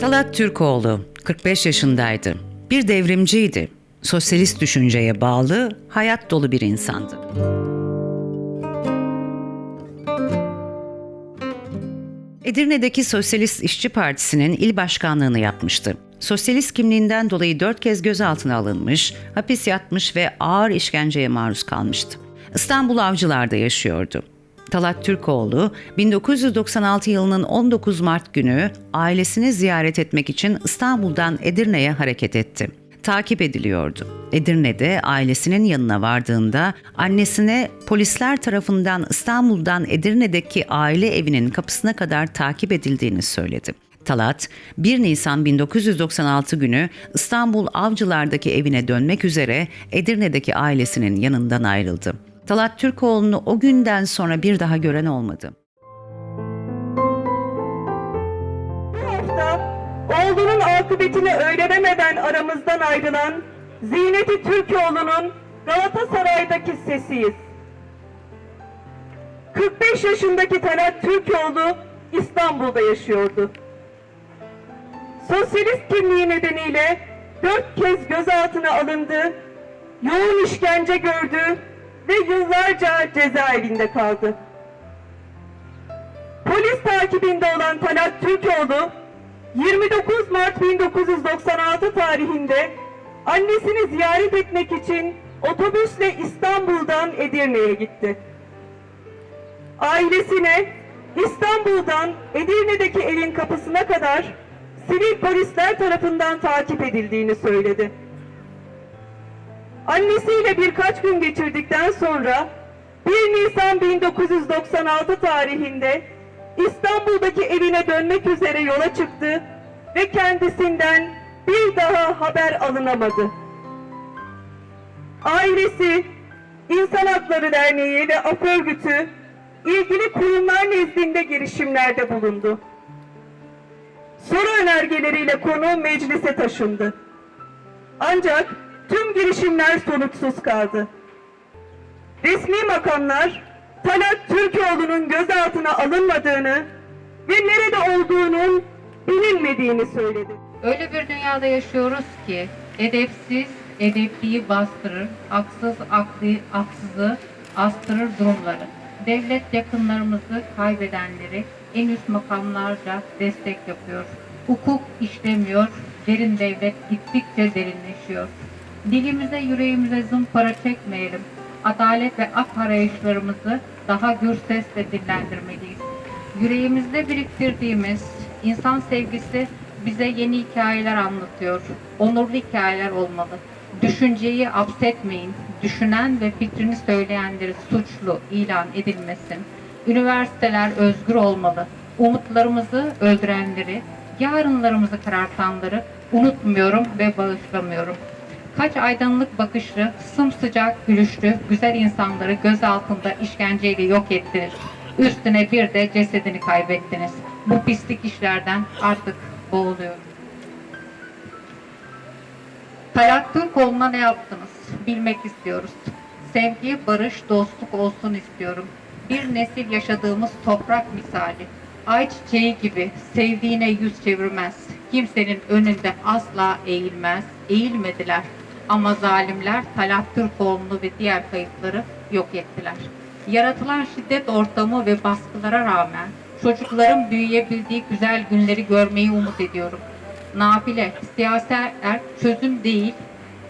Talat Türkoğlu 45 yaşındaydı. Bir devrimciydi. Sosyalist düşünceye bağlı, hayat dolu bir insandı. Edirne'deki Sosyalist İşçi Partisi'nin il başkanlığını yapmıştı. Sosyalist kimliğinden dolayı dört kez gözaltına alınmış, hapis yatmış ve ağır işkenceye maruz kalmıştı. İstanbul Avcılar'da yaşıyordu. Talat Türkoğlu 1996 yılının 19 Mart günü ailesini ziyaret etmek için İstanbul'dan Edirne'ye hareket etti. Takip ediliyordu. Edirne'de ailesinin yanına vardığında annesine polisler tarafından İstanbul'dan Edirne'deki aile evinin kapısına kadar takip edildiğini söyledi. Talat, 1 Nisan 1996 günü İstanbul Avcılar'daki evine dönmek üzere Edirne'deki ailesinin yanından ayrıldı. Talat Türkoğlu'nu o günden sonra bir daha gören olmadı. Oğlunun akıbetini öğrenemeden aramızdan ayrılan Ziyneti Türkoğlu'nun Galatasaray'daki sesiyiz. 45 yaşındaki Talat Türkoğlu İstanbul'da yaşıyordu. Sosyalist kimliği nedeniyle dört kez gözaltına alındı, yoğun işkence gördü ve yıllarca cezaevinde kaldı. Polis takibinde olan Talat Türkoğlu 29 Mart 1996 tarihinde annesini ziyaret etmek için otobüsle İstanbul'dan Edirne'ye gitti. Ailesine İstanbul'dan Edirne'deki evin kapısına kadar sivil polisler tarafından takip edildiğini söyledi. Annesiyle birkaç gün geçirdikten sonra 1 Nisan 1996 tarihinde İstanbul'daki evine dönmek üzere yola çıktı ve kendisinden bir daha haber alınamadı. Ailesi, İnsan Hakları Derneği ve AF örgütü ilgili kurumlar nezdinde girişimlerde bulundu. Soru önergeleriyle konu meclise taşındı. Ancak tüm girişimler sonuçsuz kaldı. Resmi makamlar Talat Türkoğlu'nun gözaltına alınmadığını ve nerede olduğunun bilinmediğini söyledi. Öyle bir dünyada yaşıyoruz ki edepsiz edepliği bastırır, haksız aklı, haksızı astırır durumları. Devlet yakınlarımızı kaybedenleri en üst makamlarca destek yapıyor. Hukuk işlemiyor, derin devlet gittikçe derinleşiyor. Dilimize yüreğimize zımpara çekmeyelim. Adalet ve hak arayışlarımızı daha gür sesle dillendirmeliyiz. Yüreğimizde biriktirdiğimiz insan sevgisi bize yeni hikayeler anlatıyor. Onurlu hikayeler olmalı. Düşünceyi hapsetmeyin. Düşünen ve fikrini söyleyenleri suçlu ilan edilmesin. Üniversiteler özgür olmalı. Umutlarımızı öldürenleri, yarınlarımızı karartanları unutmuyorum ve bağışlamıyorum. Kaç aydınlık bakışlı, sımsıcak gülüşlü, güzel insanları göz altında işkenceyle yok ettiniz. Üstüne bir de cesedini kaybettiniz. Bu pislik işlerden artık boğuluyorum. Talat Türkoğlu'na ne yaptınız? Bilmek istiyoruz. Sevgi, barış, dostluk olsun istiyorum. Bir nesil yaşadığımız toprak misali. Ayçiçeği gibi sevdiğine yüz çevirmez. Kimsenin önünde asla eğilmez. Eğilmediler. Ama zalimler Talat Türkoğlu'nu ve diğer kayıpları yok ettiler. Yaratılan şiddet ortamı ve baskılara rağmen çocukların büyüyebildiği güzel günleri görmeyi umut ediyorum. Nafile, siyasetler çözüm değil,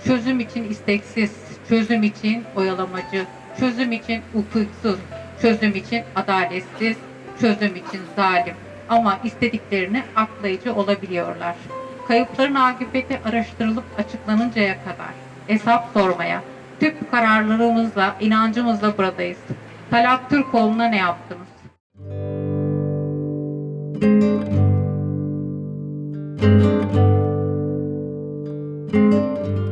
çözüm için isteksiz, çözüm için oyalamacı, çözüm için hukuksuz, çözüm için adaletsiz, çözüm için zalim. Ama istediklerini aklayıcı olabiliyorlar. Kayıpların akıbeti araştırılıp açıklanıncaya kadar hesap sormaya, tüp kararlarımızla, inancımızla buradayız. Talat Türkoğlu'na ne yaptınız? O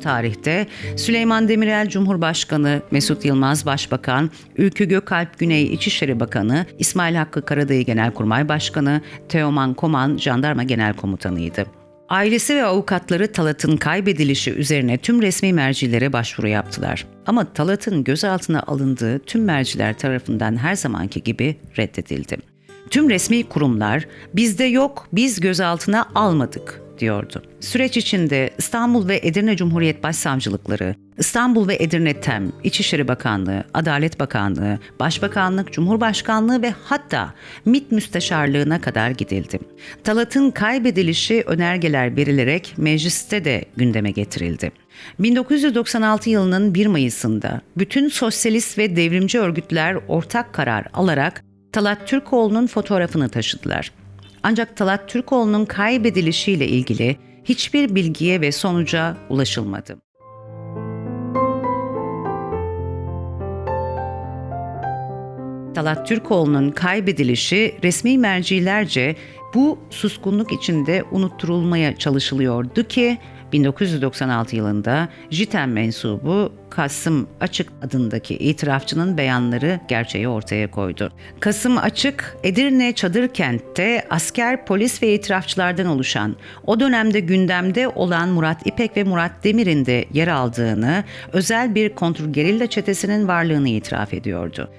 tarihte Süleyman Demirel Cumhurbaşkanı, Mesut Yılmaz Başbakan, Ülkü Gökalp Güney İçişleri Bakanı, İsmail Hakkı Karadayı Genelkurmay Başkanı, Teoman Koman Jandarma Genel Komutanıydı. Ailesi ve avukatları Talat'ın kaybedilişi üzerine tüm resmi mercilere başvuru yaptılar. Ama Talat'ın gözaltına alındığı tüm merciler tarafından her zamanki gibi reddedildi. Tüm resmi kurumlar bizde yok, biz gözaltına almadık diyordu. Süreç içinde İstanbul ve Edirne Cumhuriyet Başsavcılıkları, İstanbul ve Edirne TEM, İçişleri Bakanlığı, Adalet Bakanlığı, Başbakanlık, Cumhurbaşkanlığı ve hatta MİT Müsteşarlığına kadar gidildi. Talat'ın kaybedilişi önergeler verilerek mecliste de gündeme getirildi. 1996 yılının 1 Mayıs'ında bütün sosyalist ve devrimci örgütler ortak karar alarak Talat Türkoğlu'nun fotoğrafını taşıdılar. Ancak Talat Türkoğlu'nun kaybedilişiyle ilgili hiçbir bilgiye ve sonuca ulaşılmadı. Talat Türkoğlu'nun kaybedilişi resmi mercilerce bu suskunluk içinde unutturulmaya çalışılıyordu ki 1996 yılında JITEM mensubu Kasım Açık adındaki itirafçının beyanları gerçeği ortaya koydu. Kasım Açık, Edirne Çadır Kent'te asker, polis ve itirafçılardan oluşan, o dönemde gündemde olan Murat İpek ve Murat Demir'in de yer aldığını, özel bir kontrgerilla çetesinin varlığını itiraf ediyordu.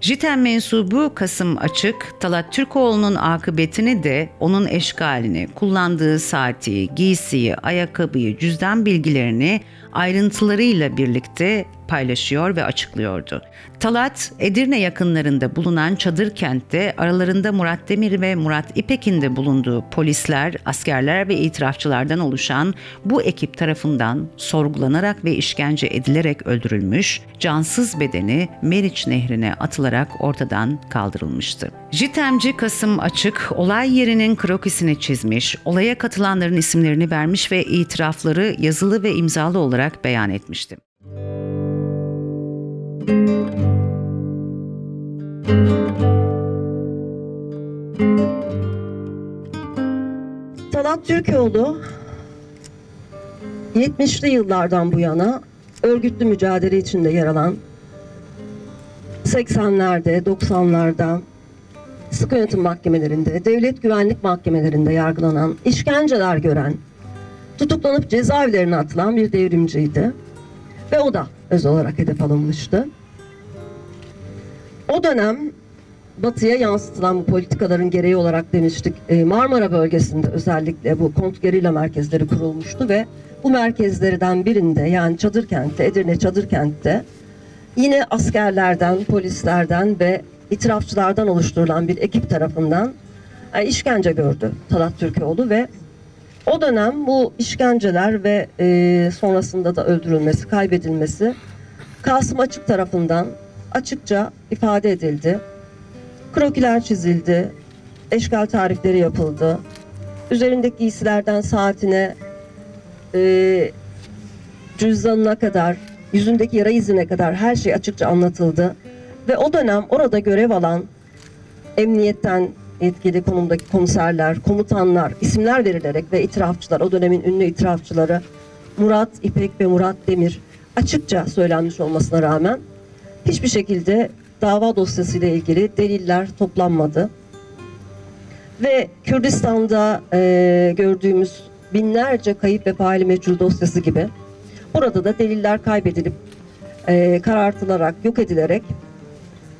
JITEM mensubu Kasım Açık, Talat Türkoğlu'nun akıbetini de onun eşgalini, kullandığı saati, giysiyi, ayakkabıyı, cüzdan bilgilerini ayrıntılarıyla birlikte paylaşıyor ve açıklıyordu. Talat, Edirne yakınlarında bulunan çadır kentte aralarında Murat Demir ve Murat İpek'in de bulunduğu polisler, askerler ve itirafçılardan oluşan bu ekip tarafından sorgulanarak ve işkence edilerek öldürülmüş, cansız bedeni Meriç Nehri'ne atılarak ortadan kaldırılmıştı. Jitemci Kasım Açık olay yerinin krokisini çizmiş, olaya katılanların isimlerini vermiş ve itirafları yazılı ve imzalı olarak beyan etmişti. Talat Türkoğlu 70'li yıllardan bu yana örgütlü mücadele içinde yer alan 80'lerde, 90'larda sıkı yönetim mahkemelerinde, devlet güvenlik mahkemelerinde yargılanan, işkenceler gören, tutuklanıp cezaevlerine atılan bir devrimciydi. Ve o da öz olarak hedef alınmıştı. O dönem batıya yansıtılan bu politikaların gereği olarak demiştik e, Marmara bölgesinde özellikle bu kontrgerilla merkezleri kurulmuştu ve bu merkezlerden birinde yani Çadırkent'te, Edirne Çadırkent'te yine askerlerden, polislerden ve itirafçılardan oluşturulan bir ekip tarafından e, işkence gördü Talat Türkoğlu ve o dönem bu işkenceler ve e, sonrasında da öldürülmesi, kaybedilmesi Kasım Açık tarafından açıkça ifade edildi. Krokiler çizildi, eşkal tarifleri yapıldı. Üzerindeki giysilerden saatine, e, cüzdanına kadar, yüzündeki yara izine kadar her şey açıkça anlatıldı. Ve o dönem orada görev alan emniyetten yetkili konumdaki komiserler, komutanlar isimler verilerek ve itirafçılar, o dönemin ünlü itirafçıları Murat İpek ve Murat Demir açıkça söylenmiş olmasına rağmen hiçbir şekilde dava dosyasıyla ilgili deliller toplanmadı. Ve Kürdistan'da e, gördüğümüz binlerce kayıp ve faili meçhul dosyası gibi burada da deliller kaybedilip e, karartılarak, yok edilerek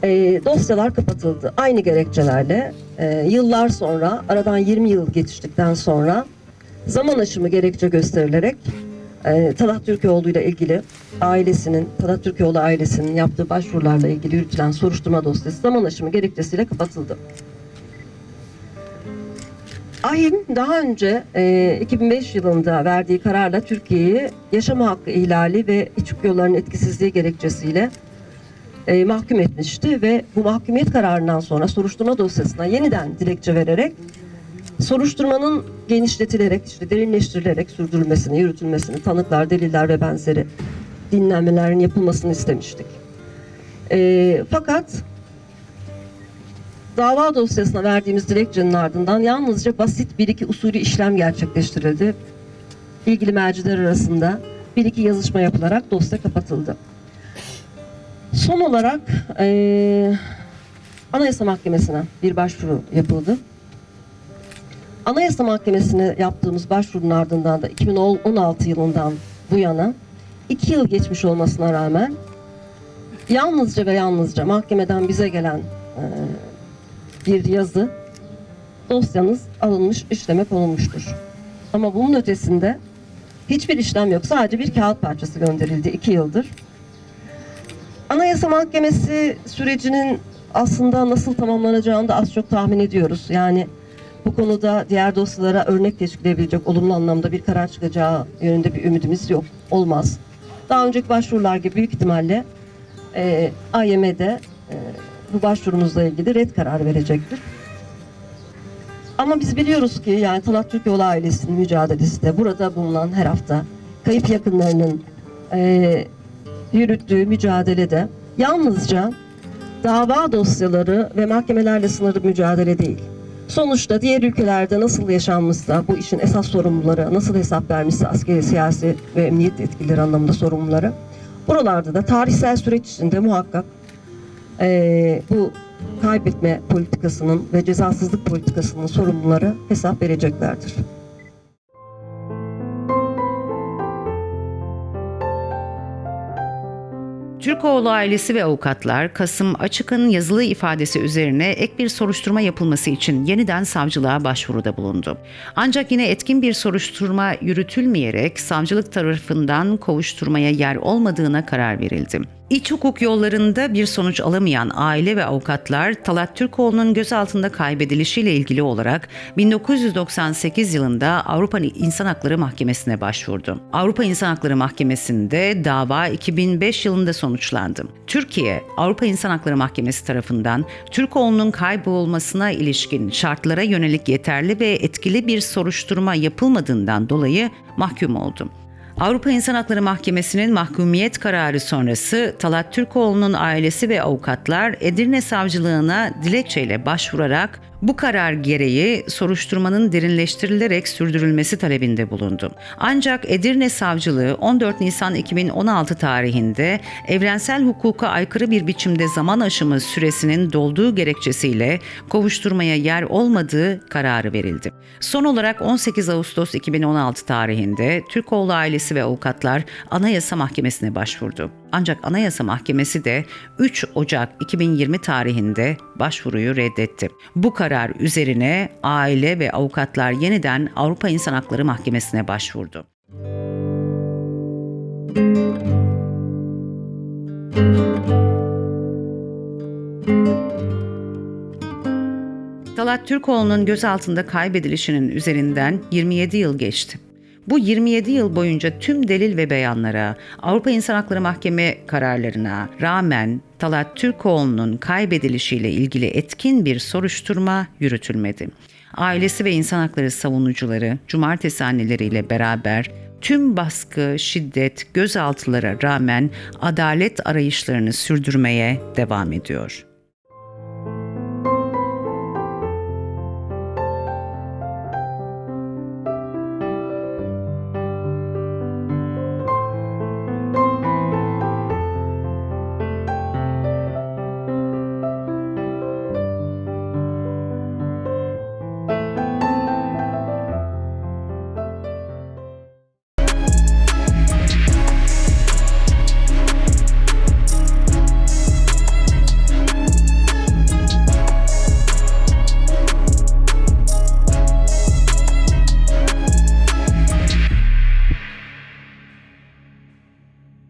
e, dosyalar kapatıldı. Aynı gerekçelerle e, yıllar sonra, aradan 20 yıl geçtikten sonra zaman aşımı gerekçe gösterilerek e, Talat Türkoğlu ile ilgili ailesinin, Talat Türkoğlu ailesinin yaptığı başvurularla ilgili yürütülen soruşturma dosyası zaman aşımı gerekçesiyle kapatıldı. AİM daha önce e, 2005 yılında verdiği kararla Türkiye'yi yaşama hakkı ihlali ve iç yolların etkisizliği gerekçesiyle e, mahkum etmişti ve bu mahkumiyet kararından sonra soruşturma dosyasına yeniden dilekçe vererek soruşturmanın genişletilerek, işte derinleştirilerek sürdürülmesini, yürütülmesini, tanıklar, deliller ve benzeri dinlenmelerin yapılmasını istemiştik. E, fakat dava dosyasına verdiğimiz dilekçenin ardından yalnızca basit bir iki usulü işlem gerçekleştirildi. İlgili merciler arasında bir iki yazışma yapılarak dosya kapatıldı. Son olarak eee Anayasa Mahkemesi'ne bir başvuru yapıldı. Anayasa Mahkemesi'ne yaptığımız başvurunun ardından da 2016 yılından bu yana iki yıl geçmiş olmasına rağmen yalnızca ve yalnızca mahkemeden bize gelen e, bir yazı dosyanız alınmış, işleme konulmuştur. Ama bunun ötesinde hiçbir işlem yok. Sadece bir kağıt parçası gönderildi iki yıldır. Anayasa Mahkemesi sürecinin aslında nasıl tamamlanacağını da az çok tahmin ediyoruz. Yani bu konuda diğer dosyalara örnek teşkil edebilecek olumlu anlamda bir karar çıkacağı yönünde bir ümidimiz yok. Olmaz. Daha önceki başvurular gibi büyük ihtimalle e, AYM'de e, bu başvurumuzla ilgili red kararı verecektir. Ama biz biliyoruz ki yani Talat Türkoğlu ailesinin mücadelesi de burada bulunan her hafta kayıp yakınlarının e, yürüttüğü mücadelede yalnızca dava dosyaları ve mahkemelerle sınırlı mücadele değil. Sonuçta diğer ülkelerde nasıl yaşanmışsa bu işin esas sorumluları, nasıl hesap vermişse askeri, siyasi ve emniyet yetkilileri anlamında sorumluları. Buralarda da tarihsel süreç içinde muhakkak eee, bu kaybetme politikasının ve cezasızlık politikasının sorumluları hesap vereceklerdir. Türkoğlu ailesi ve avukatlar Kasım Açık'ın yazılı ifadesi üzerine ek bir soruşturma yapılması için yeniden savcılığa başvuruda bulundu. Ancak yine etkin bir soruşturma yürütülmeyerek savcılık tarafından kovuşturmaya yer olmadığına karar verildi. İç hukuk yollarında bir sonuç alamayan aile ve avukatlar Talat Türkoğlu'nun gözaltında kaybedilişiyle ilgili olarak 1998 yılında Avrupa İnsan Hakları Mahkemesi'ne başvurdu. Avrupa İnsan Hakları Mahkemesi'nde dava 2005 yılında sonuçlandı. Türkiye, Avrupa İnsan Hakları Mahkemesi tarafından Türkoğlu'nun kaybolmasına ilişkin şartlara yönelik yeterli ve etkili bir soruşturma yapılmadığından dolayı mahkum oldu. Avrupa İnsan Hakları Mahkemesi'nin mahkumiyet kararı sonrası Talat Türkoğlu'nun ailesi ve avukatlar Edirne Savcılığına dilekçeyle başvurarak bu karar gereği soruşturmanın derinleştirilerek sürdürülmesi talebinde bulundu. Ancak Edirne Savcılığı 14 Nisan 2016 tarihinde evrensel hukuka aykırı bir biçimde zaman aşımı süresinin dolduğu gerekçesiyle kovuşturmaya yer olmadığı kararı verildi. Son olarak 18 Ağustos 2016 tarihinde Türkoğlu ailesi ve avukatlar Anayasa Mahkemesi'ne başvurdu. Ancak Anayasa Mahkemesi de 3 Ocak 2020 tarihinde başvuruyu reddetti. Bu karar üzerine aile ve avukatlar yeniden Avrupa İnsan Hakları Mahkemesi'ne başvurdu. Talat Türkoğlu'nun gözaltında kaybedilişinin üzerinden 27 yıl geçti. Bu 27 yıl boyunca tüm delil ve beyanlara, Avrupa İnsan Hakları Mahkeme kararlarına rağmen Talat Türkoğlu'nun kaybedilişiyle ilgili etkin bir soruşturma yürütülmedi. Ailesi ve insan hakları savunucuları cumartesi anneleriyle beraber tüm baskı, şiddet, gözaltılara rağmen adalet arayışlarını sürdürmeye devam ediyor.